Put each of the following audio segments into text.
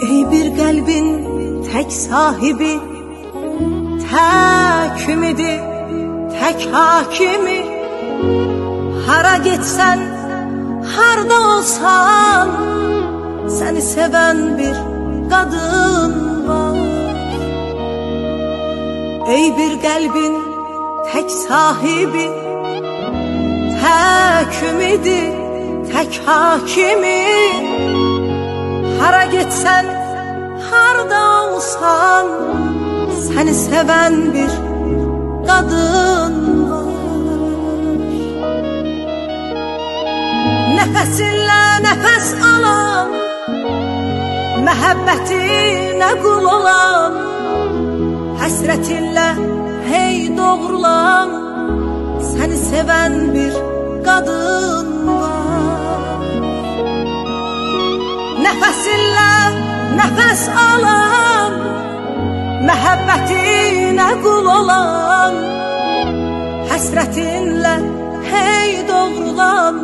Ey bir kalbin tek sahibi Tek ümidi Tek hakimi. Hara gitsen Harda olsan Seni seven bir kadın var. Ey bir kalbin tek sahibi Tek ümidi Tek hakimi Hara gitsen, harda olsan Seni seven bir kadın var. Nefesinle nefes alan Məhəbbətinə qul olan Həsrətinlə hey doğrulan Səni sevən bir qadın Nəfəsinlə nəfəs alan Məhəbbətinə qul olan Həsrətinlə hey doğrulan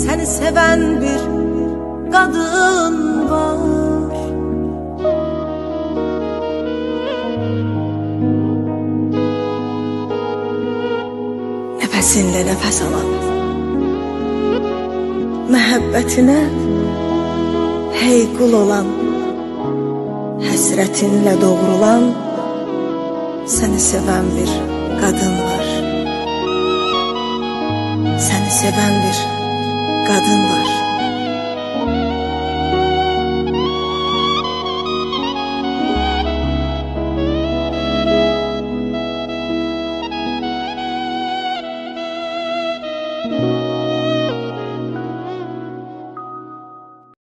Səni sevən bir qadın var. Nəfəsinlə nəfəs alan Məhəbbətinə hey qul olan Həsrətinlə doğrulan Səni sevən bir qadın var. Səni sevən bir qadın var